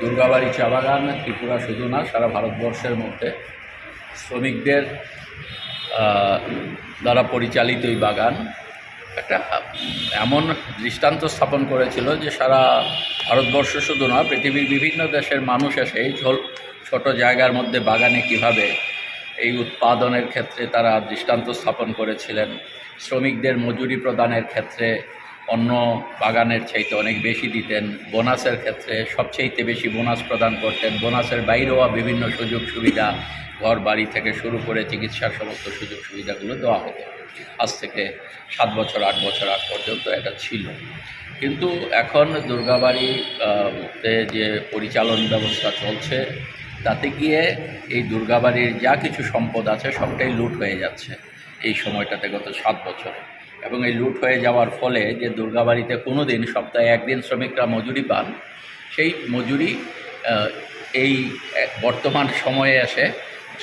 দুর্গাবাড়ি চা বাগান, ত্রিপুরা শুধু না, সারা ভারতবর্ষের মধ্যে শ্রমিকদের দ্বারা পরিচালিত এই বাগান একটা এমন দৃষ্টান্ত স্থাপন করেছিল যে সারা ভারতবর্ষ শুধু না, পৃথিবীর বিভিন্ন দেশের মানুষ এসে এই ছোট ছোট জায়গার মধ্যে বাগানে কীভাবে এই উৎপাদনের ক্ষেত্রে তারা দৃষ্টান্ত স্থাপন করেছিলেন, শ্রমিকদের মজুরি প্রদানের ক্ষেত্রে অন্য বাগানের চাইতে অনেক বেশি দিতেন। বোনাসের ক্ষেত্রে সবচাইতে বেশি বোনাস প্রদান করতেন। বোনাসের বাইরেও বিভিন্ন সুযোগ সুবিধা ঘর বাড়ি থেকে শুরু করে চিকিৎসার সমস্ত সুযোগ সুবিধাগুলো দেওয়া হতো। আজ থেকে সাত বছর আট বছর আগ পর্যন্ত এটা ছিল। কিন্তু এখন দুর্গাবাড়ি আহ, তে যে পরিচালন ব্যবস্থা চলছে তাতে গিয়ে এই দুর্গাবাড়ির যা কিছু সম্পদ আছে সবটাই লুট হয়ে যাচ্ছে। এই সময়টাতে গত সাত বছরে। এবং এই লুট হয়ে যাওয়ার ফলে যে দুর্গাবাড়িতে কোনো দিন সপ্তাহে একদিন শ্রমিকরা মজুরি পান, সেই মজুরি এই বর্তমান সময়ে এসে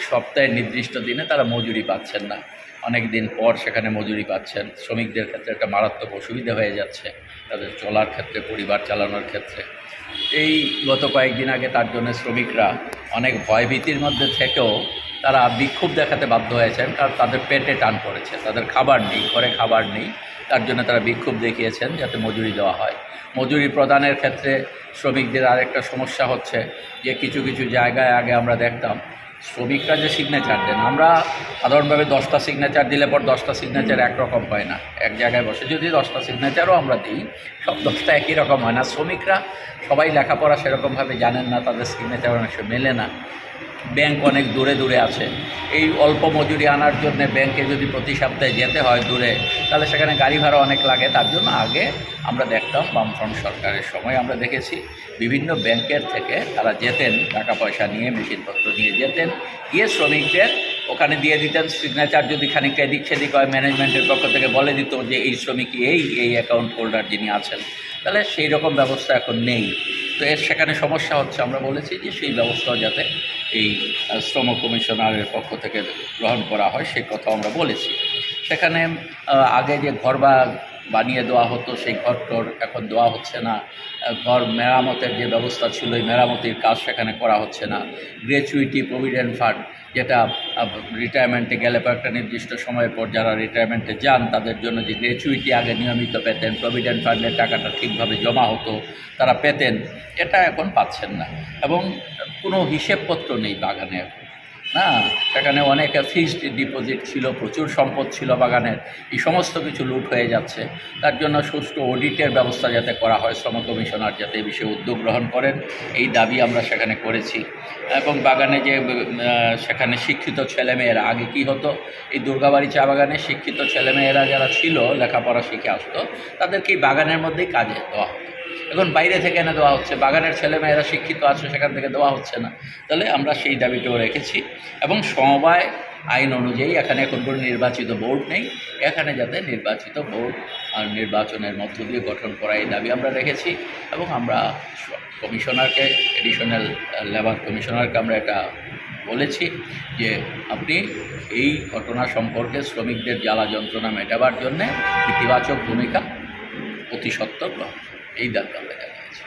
সপ্তাহের নির্দিষ্ট দিনে তারা মজুরি পাচ্ছেন না। অনেক দিন পর সেখানে মজুরি পাচ্ছেন। শ্রমিকদের ক্ষেত্রে একটা মারাত্মক অসুবিধা হয়ে যাচ্ছে, তাদের চলার ক্ষেত্রে, পরিবার চালানোর ক্ষেত্রে। এই গত কয়েকদিন আগে তার জন্য শ্রমিকরা অনেক ভয়ভীতির মধ্যে থেকেও তারা বিক্ষোভ দেখাতে বাধ্য হয়েছেন, কারণ তাদের পেটে টান পড়েছে, তাদের খাবার নেই, ঘরে খাবার নেই। তার জন্য তারা বিক্ষোভ দেখিয়েছেন যাতে মজুরি দেওয়া হয়। মজুরি প্রদানের ক্ষেত্রে শ্রমিকদের আরেকটা সমস্যা হচ্ছে যে কিছু কিছু জায়গায় আগে আমরা দেখতাম শ্রমিকরা যে সিগনেচার দেন, আমরা সাধারণভাবে দশটা সিগনেচার দিলে পর দশটা সিগনেচার একরকম হয় না। এক জায়গায় বসে যদি দশটা সিগনেচারও আমরা দিই, সব দশটা একই রকম হয় না। শ্রমিকরা সবাই লেখাপড়া সেরকমভাবে জানেন না, তাদের সিগনেচার অনেক সময় মেলে না। ব্যাংক অনেক দূরে দূরে আছে। এই অল্প মজুরি আনার জন্য ব্যাংকে যদি প্রতি সপ্তাহে যেতে হয় দূরে, তাহলে সেখানে গাড়ি ভাড়া অনেক লাগে। তার জন্য আগে আমরা দেখতাম বামফ্রন্ট সরকারের সময় আমরা দেখেছি, বিভিন্ন ব্যাংকের থেকে তারা যেতেন, টাকা পয়সা নিয়ে, মেশিনপত্র নিয়ে যেতেন। গিয়ে শ্রমিকদের ওখানে দিয়ে দিতেন সিগনেচার যদি খানিকটা এদিক সেদিক হয় ম্যানেজমেন্টের পক্ষ থেকে বলে দিত যে এই শ্রমিক এই এই অ্যাকাউন্ট হোল্ডার যিনি আছেন। তাহলে সেই রকম ব্যবস্থা এখন নেই। তো এর সেখানে সমস্যা হচ্ছে, আমরা বলেছি যে সেই ব্যবস্থাও যাতে এই শ্রম কমিশনারের পক্ষ থেকে গ্রহণ করা হয় সেই কথা আমরা বলেছি। সেখানে আগে যে ঘর বা বানিয়ে দেওয়া হতো, সেই ঘর টর এখন দেওয়া হচ্ছে না। ঘর মেরামতের যে ব্যবস্থা ছিল, এই মেরামতির কাজ সেখানে করা হচ্ছে না। গ্র্যাচুইটি প্রভিডেন্ট ফান্ড যেটা রিটায়ারমেন্টে গেলে পর একটা নির্দিষ্ট সময়ের পর যারা রিটায়ারমেন্টে যান, তাদের জন্য যে গ্র্যাচুইটি আগে নিয়মিত পেতেন প্রভিডেন্ট ফান্ডের টাকাটা ঠিকভাবে জমা হতো, তারা পেতেন, এটা এখন পাচ্ছেন না। এবং কোনো হিসেবপত্র নেই বাগানে এখন। না, সেখানে অনেক ফিক্সড ডিপোজিট ছিল, প্রচুর সম্পদ ছিল বাগানের এই সমস্ত কিছু লুট হয়ে যাচ্ছে। তার জন্য সুষ্ঠু অডিটের ব্যবস্থা যাতে করা হয়, শ্রম কমিশনার যাতে এই বিষয়ে উদ্যোগ গ্রহণ করেন, এই দাবি আমরা সেখানে করেছি। এবং বাগানে যে সেখানে শিক্ষিত ছেলেমেয়েরা, আগে কি হতো? এই দুর্গাবাড়ি চা বাগানে শিক্ষিত ছেলেমেয়েরা যারা ছিল, লেখাপড়া শিখে আসতো, তাদেরকে এই বাগানের মধ্যেই কাজে দেওয়া হতো। এখন বাইরে থেকে এনে দেওয়া হচ্ছে। বাগানের ছেলেমেয়েরা শিক্ষিত আছে, সেখান থেকে দেওয়া হচ্ছে না। তাহলে আমরা সেই দাবিটাও রেখেছি এবং সমবায় আইন অনুযায়ী এখানে এখন কোনো নির্বাচিত বোর্ড নেই। এখানে যাতে নির্বাচিত বোর্ড আর নির্বাচনের মধ্য দিয়ে গঠন করা এই দাবি আমরা রেখেছি এবং আমরা কমিশনারকে এডিশনাল লেবার কমিশনারকে আমরা এটা বলেছি যে আপনি এই ঘটনা সম্পর্কে শ্রমিকদের জ্বালা যন্ত্রণা মেটাবার জন্যে ইতিবাচক ভূমিকা অতি সত্ত্বর গ্রহণ। এই দাবি আমরা জানিয়েছি